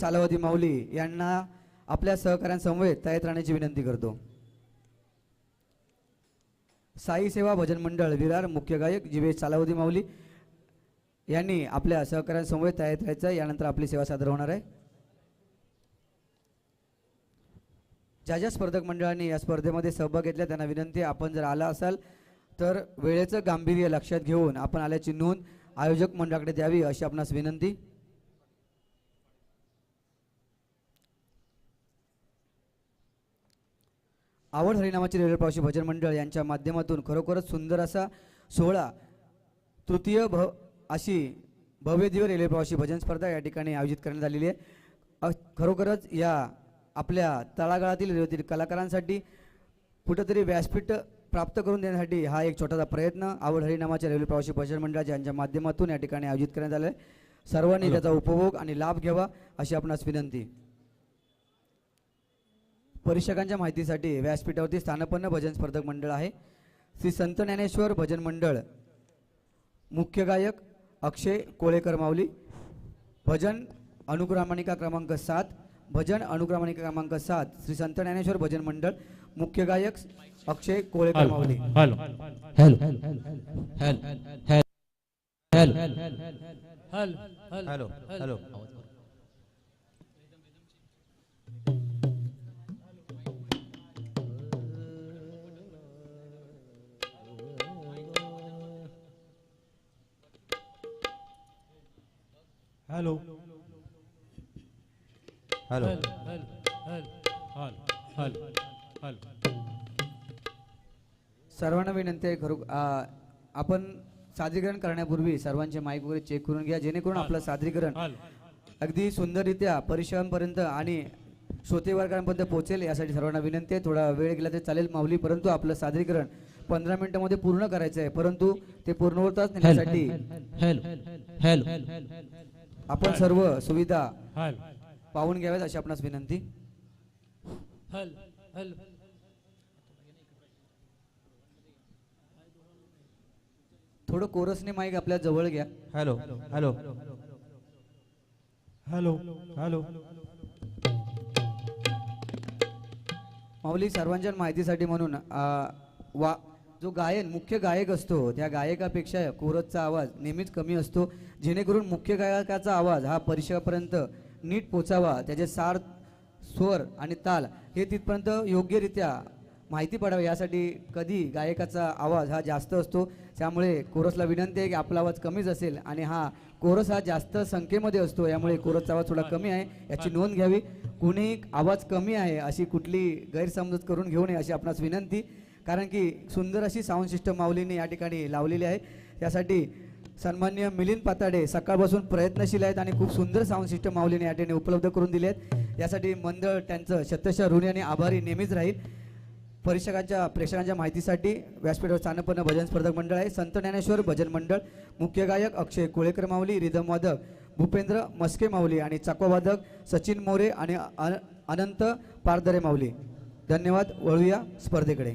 सालावधी माऊली यांना आपल्या सहकाऱ्यांसमवेत तयार राहण्याची विनंती करतो. साई सेवा भजन मंडळ विरार मुख्य गायक जिवेश सालावधी माऊली यांनी आपल्या सहकाऱ्यांसमवेत तयार राहायचं यानंतर आपली सेवा सादर होणार आहे. ज्या ज्या स्पर्धक मंडळांनी या स्पर्धेमध्ये सहभाग घेतला त्यांना विनंती आपण जर आला असाल तर वेळेचं गांभीर्य लक्षात घेऊन आपण आल्याची नोंद आयोजक मंडळाकडे द्यावी अशी आपणास विनंती. आवड हरिनामाचे रेल्वे प्रवासी भजन मंडळ यांच्या माध्यमातून खरोखरच सुंदर असा सोहळा तृतीय भ अशी भव्य दिव्य रेल्वे प्रवासी भजन स्पर्धा या ठिकाणी आयोजित करण्यात आलेली आहे. खरोखरच या आपल्या तळागाळातील रेल्वेतील कलाकारांसाठी कुठंतरी व्यासपीठ प्राप्त करून देण्यासाठी हा एक छोटासा प्रयत्न आवड हरिनामाच्या रेल्वे प्रवासी भजन मंडळाच्या यांच्या माध्यमातून या ठिकाणी आयोजित करण्यात आलं आहे. सर्वांनी त्याचा उपभोग आणि लाभ घ्यावा अशी आपणास विनंती. परीक्षकांच्या माहितीसाठी व्यासपीठावरती स्थानपन्न भजन स्पर्धक मंडळ आहे. श्री संत ज्ञानेश्वर भजन मंडळ. मुख्य गायक अक्षय कोळेकर माऊली. भजन अनुक्रमानिका क्रमांक सात. भजन अनुक्रमानिका क्रमांक सात. श्री संत ज्ञानेश्वर भजन मंडळ. मुख्य गायक Akshay Kolekar Mauli. Hello. Hello. Hello. Hello. Hello. Hello. Hello hello सर्वांना विनंती आहे खरो आपण सादरीकरण करण्यापूर्वी सर्वांचे माईक वगैरे चेक करून घ्या जेणेकरून आपलं सादरीकरण अगदी सुंदररित्या परीक्षकांपर्यंत आणि श्रोते वर्गांपर्यंत पोहोचेल यासाठी सर्वांना विनंती आहे. थोडा वेळ गेला तरी चालेल माऊली परंतु आपलं सादरीकरण पंधरा मिनिटामध्ये पूर्ण करायचं आहे परंतु ते पूर्ण होताच नेण्यासाठी हॅलो. हॅलो. आपण सर्व सुविधा हॅलो. पाहून घ्याव्यात अशी आपणास विनंती. थोडं कोरसने माईक आपल्या जवळ घ्या. Hello. Hello. Hello. Hello. Mauli सर्वांच्या माहितीसाठी म्हणून वा जो गायन मुख्य गायक असतो त्या गायकापेक्षा कोरसचा आवाज नेहमीच कमी असतो. जेणेकरून मुख्य गायकाचा आवाज हा परिसरापर्यंत नीट पोचावा त्याचे सार स्वर आणि ताल हे तिथपर्यंत योग्यरित्या माहिती पडावी यासाठी कधी गायकाचा आवाज हा जास्त असतो त्यामुळे कोरसला विनंती आहे की आपला आवाज कमीच असेल आणि हा कोरस हा जास्त संख्येमध्ये असतो यामुळे कोरसचा आवाज थोडा कमी आहे याची नोंद घ्यावी. कुणी आवाज कमी आहे अशी कुठली गैरसमजत करून घेऊ नये अशी आपणास विनंती कारण की सुंदर अशी साऊंड सिस्टम माऊलीने या ठिकाणी लावलेली आहे. त्यासाठी सन्मान्य मिलिंद पाताडे सकाळपासून प्रयत्नशील आहेत आणि खूप सुंदर साऊंड सिस्टम माऊलीने या ठिकाणी उपलब्ध करून दिली आहेत यासाठी मंडळ त्यांचं शतशः ऋणी आणि आभारी नेहमीच राहील. परीक्षकांच्या प्रेक्षकांच्या माहितीसाठी व्यासपीठावर स्थानपन्न भजन स्पर्धक मंडळ आहे. संत ज्ञानेश्वर भजन मंडळ मुख्य गायक अक्षय कोळेकर माऊली रिदम वादक भूपेंद्र मस्के माऊली आणि चाकवादक सचिन मोरे आणि अनंत पारदरे माऊली. धन्यवाद वळूया स्पर्धेकडे.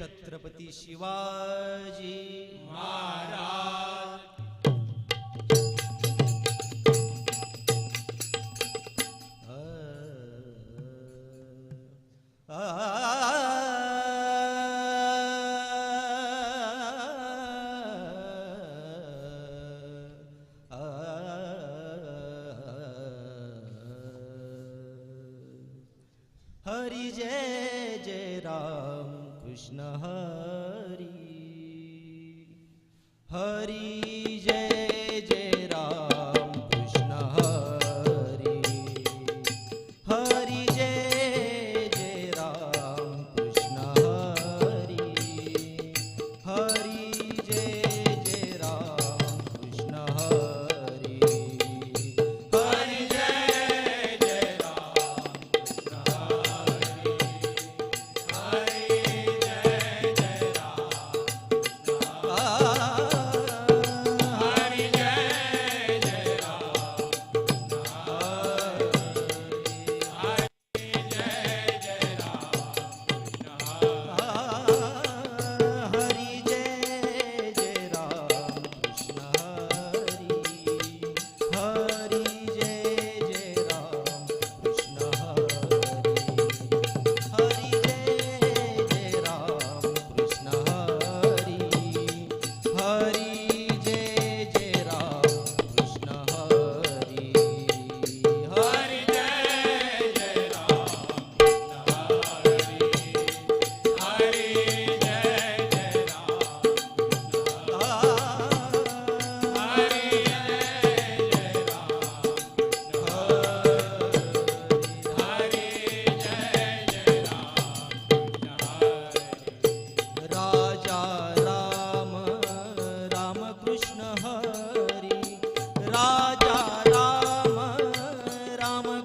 છત્રપતિ શિવાજી મહારાજ.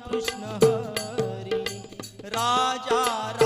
कृष्ण हरी राजा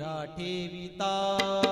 राता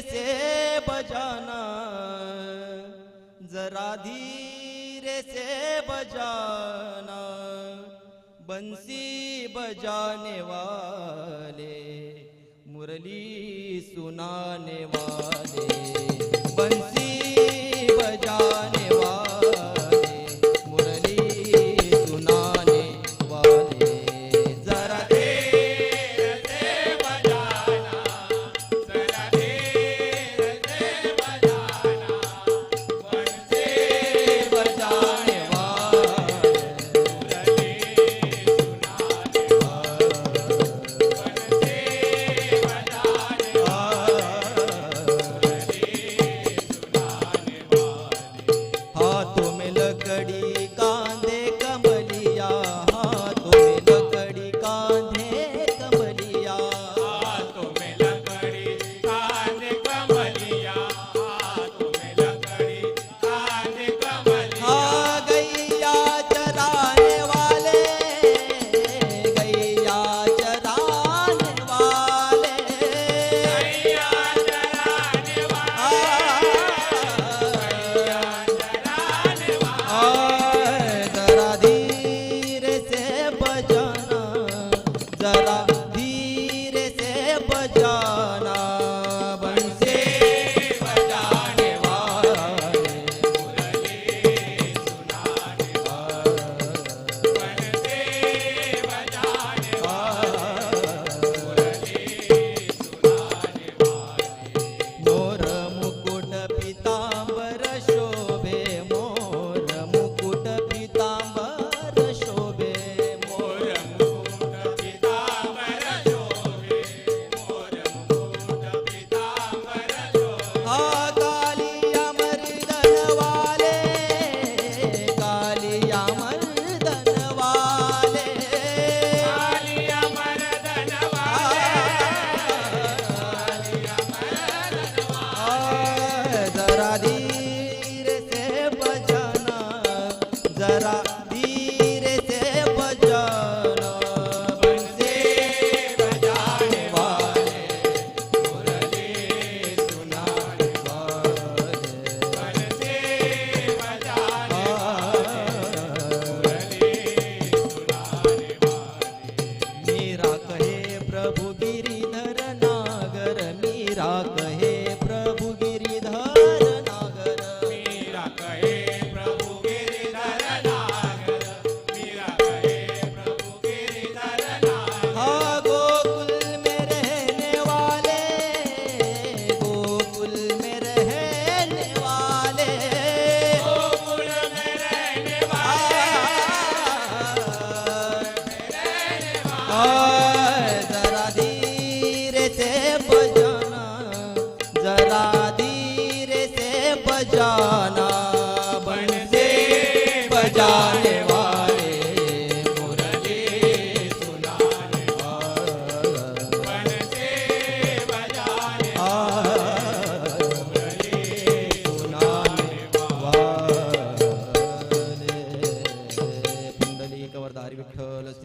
से बजाना। जरा धीरे से बजाना। बंसी बजाने वाले मुरली सुनाने वाले। बंसी बजाने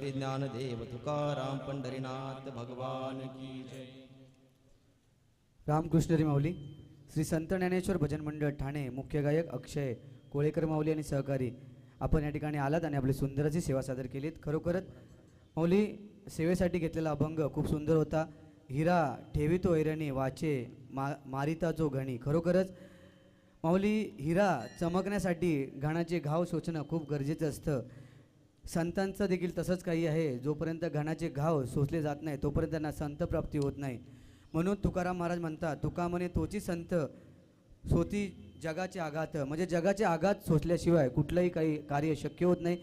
श्री ज्ञानदेव तुकाराम पंढरीनाथ भगवान की जय। रामकृष्ण माऊली श्री संत ज्ञानेश्वर भजन मंडळ ठाणे मुख्य गायक अक्षय कोळेकर माऊली आणि सहकारी आपण या ठिकाणी आलात आणि आपली सुंदर अशी सेवा सादर केलीत. खरोखरच माऊली सेवेसाठी घेतलेला अभंग खूप सुंदर होता. हिरा ठेवितो ऐरणी वाचे मा मारिता जो घणी. खरोखरच माऊली हिरा चमकण्यासाठी घाणाचे घाव सोचणं खूप गरजेचं असतं. संतांचं देखील तसंच काही आहे. जोपर्यंत घाणाचे घाव सोसले जात नाही तोपर्यंत त्यांना संत प्राप्ती होत नाही. म्हणून तुकाराम महाराज म्हणतात तुका म्हणे तोची संत सोती जगाचे आघात म्हणजे जगाचे आघात सोसल्याशिवाय कुठलंही काही कार्य शक्य होत नाही.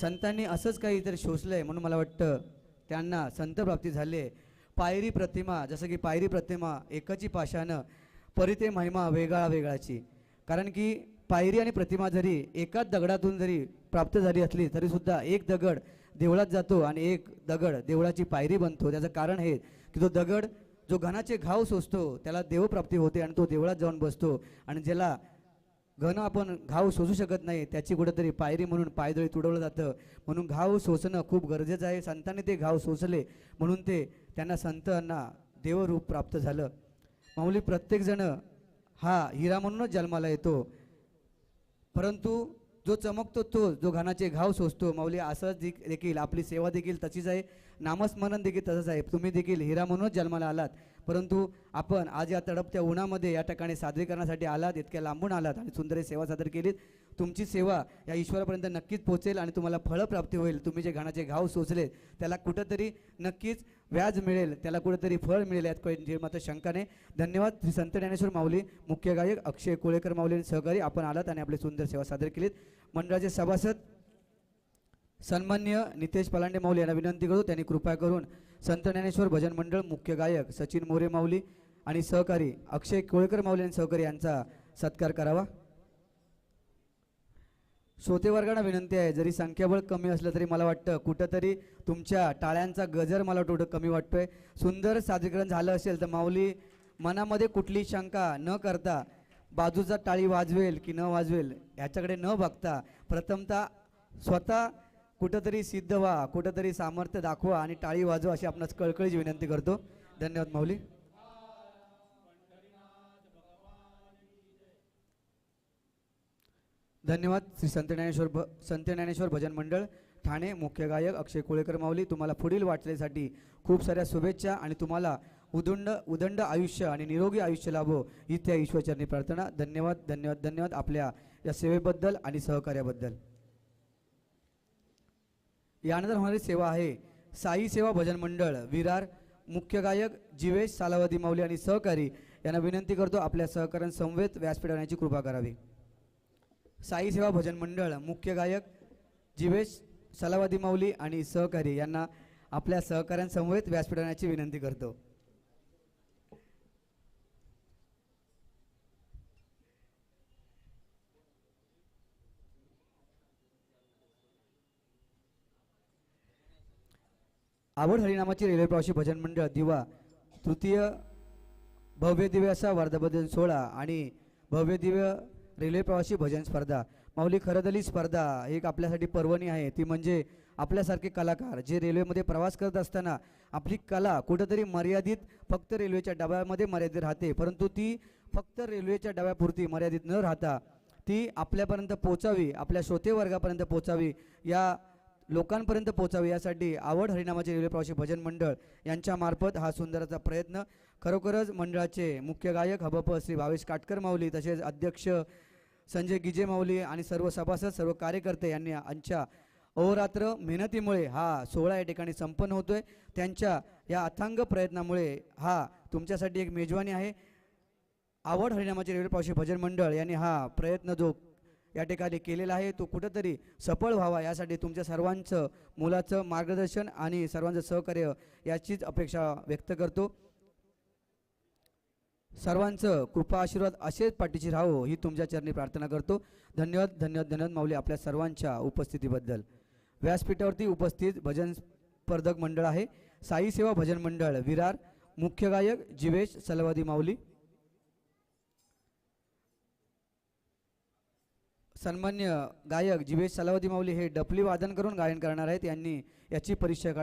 संतांनी असंच काही तर शोषलं आहे म्हणून मला वाटतं त्यांना संतप्राप्ती झाली आहे पायरी प्रतिमा जसं की पायरी प्रतिमा एकाची पाशानं परिते महिमा वेगळा वेगळाची. कारण की पायरी आणि प्रतिमा जरी एकाच दगडातून जरी प्राप्त झाली असली तरी सुद्धा एक दगड देवळात जातो आणि एक दगड देवळाची पायरी बनतो. त्याचं कारण हे की तो दगड जो घनाचे घाव सोसतो त्याला देवप्राप्ती होते आणि तो देवळात जाऊन बसतो. आणि ज्याला घन आपण घाव सोसू शकत नाही त्याची कुठेतरी पायरी म्हणून पायदळी तुडवलं जातं. म्हणून घाव सोसणं खूप गरजेचं आहे. संतांनी ते घाव सोसले म्हणून ते त्यांना संतांना देवरूप प्राप्त झालं. माऊली प्रत्येकजण हा हिरा म्हणूनच जन्माला येतो. परंतु जो चमकतो तो जो घानाचे घाव सोसतो माऊली असंच देख- देखील आपली सेवा देखील तशीच आहे नामस्मरण देखील तसंच आहे. तुम्ही देखील हिरा म्हणूनच जन्माला आलात. परंतु आपण आज या तडपत्या उन्हामध्ये या ठिकाणी सादरीकरणासाठी आलात इतक्या लांबून आलात आणि सुंदर सेवा सादर केलीत. तुमची सेवा या ईश्वरापर्यंत नक्कीच पोहोचेल आणि तुम्हाला फळप्राप्ती होईल. तुम्ही जे घाणाचे घाव सोचले त्याला कुठंतरी नक्कीच व्याज मिळेल त्याला कुठेतरी फळ मिळेल यात काही जे मात्र शंका नाही. धन्यवाद. श्री संत ज्ञानेश्वर माऊली मुख्य गायक अक्षय कोळेकर माऊली आणि सहकारी आपण आलात आणि आपली सुंदर सेवा सादर केलीत. मंडळाचे सभासद सन्मान्य नितेश पलांडे माऊली यांना विनंती करतो त्यांनी कृपा करून संत ज्ञानेश्वर भजन मंडळ मुख्य गायक सचिन मोरे माऊली आणि सहकारी अक्षय कोळेकर माऊली आणि सहकारी यांचा सत्कार करावा. श्रोतेवर्गांना विनंती आहे जरी संख्याबळ कमी असलं तरी मला वाटतं कुठंतरी तुमच्या टाळ्यांचा गजर मला थोडं कमी वाटतोय. सुंदर सादरीकरण झालं असेल तर माऊली मनामध्ये कुठली शंका न करता बाजूचा टाळी वाजवेल की न वाजवेल याच्याकडे न बघता प्रथमतः स्वतः कुठंतरी सिद्ध व्हा कुठंतरी सामर्थ्य दाखवा आणि टाळी वाजवा अशी आपणास कळकळीची विनंती करतो. धन्यवाद माऊली. धन्यवाद. श्री संत ज्ञानेश्वर भ संत ज्ञानेश्वर भजन मंडळ ठाणे. मुख्य गायक अक्षय कोळेकर माऊली तुम्हाला पुढील वाटचालीसाठी खूप साऱ्या शुभेच्छा आणि तुम्हाला उदंड उदंड आयुष्य आणि निरोगी आयुष्य लाभो ही त्या ईश्वरचरणी प्रार्थना. धन्यवाद धन्यवाद धन्यवाद आपल्या या सेवेबद्दल आणि सहकार्याबद्दल. यानंतर होणारी सेवा आहे साई सेवा भजन मंडळ विरार. मुख्य गायक जीवेश सालावती माऊली आणि सहकारी यांना विनंती करतो आपल्या सहकार्यांसमवेत व्यासपीठ आणण्याची कृपा करावी. साई सेवा भजन मंडळ मुख्य गायक जीवेश सलावादी माऊली आणि सहकारी यांना आपल्या सहकाऱ्यांसमवेत व्यासपीठ आणण्याची विनंती करतो. आवड हरिनामाची रेल्वे प्रवासी भजन मंडळ दिवा तृतीय भव्य दिव्य असा वर्धापन सोहळा आणि भव्य दिव्य रेल्वे प्रवासी भजन स्पर्धा माऊली खरदली स्पर्धा एक आपल्यासाठी पर्वणी आहे. ती म्हणजे आपल्यासारखे कलाकार जे रेल्वेमध्ये प्रवास करत असताना आपली कला कुठंतरी मर्यादित फक्त रेल्वेच्या डब्यामध्ये मर्यादित राहते परंतु ती फक्त रेल्वेच्या डब्यापुरती मर्यादित न राहता ती आपल्यापर्यंत पोचावी आपल्या श्रोते वर्गापर्यंत पोचावी या लोकांपर्यंत पोचावी यासाठी आवड हरिनामाचे रेल्वे प्रवासी भजन मंडळ यांच्यामार्फत हा सुंदराचा प्रयत्न खरोखरच मंडळाचे मुख्य गायक हबप श्री भावेश काटकर माऊली तसेच अध्यक्ष संजय गिजे माऊली आणि सर्व सभासद सर्व कार्यकर्ते यांनी आमच्या अहोरात्र मेहनतीमुळे हा सोहळा या ठिकाणी संपन्न होतोय. त्यांच्या या अथांग प्रयत्नामुळे हा तुमच्यासाठी एक मेजवानी आहे. आवड हरिनामाचे रेल्वे भजन मंडळ यांनी हा प्रयत्न जो या ठिकाणी केलेला आहे तो कुठंतरी सफळ व्हावा यासाठी तुमच्या सर्वांचं मुलाचं मार्गदर्शन आणि सर्वांचं सहकार्य याचीच अपेक्षा व्यक्त करतो. सर्वांचं कृपा आशीर्वाद असेच पाठीशी राहो ही तुमच्या चरणी प्रार्थना करतो. धन्यवाद धन्यवाद धन्यवाद माऊली आपल्या सर्वांच्या उपस्थितीबद्दल. व्यासपीठावरती उपस्थित भजन स्पर्धक मंडळ आहे. साई सेवा भजन मंडळ विरार. मुख्य गायक जिवेश सलवादी माऊली. सन्मान्य गायक जिवेश सलावती माऊली हे डपली वादन करून गायन करणार आहेत. यांनी याची परीक्षा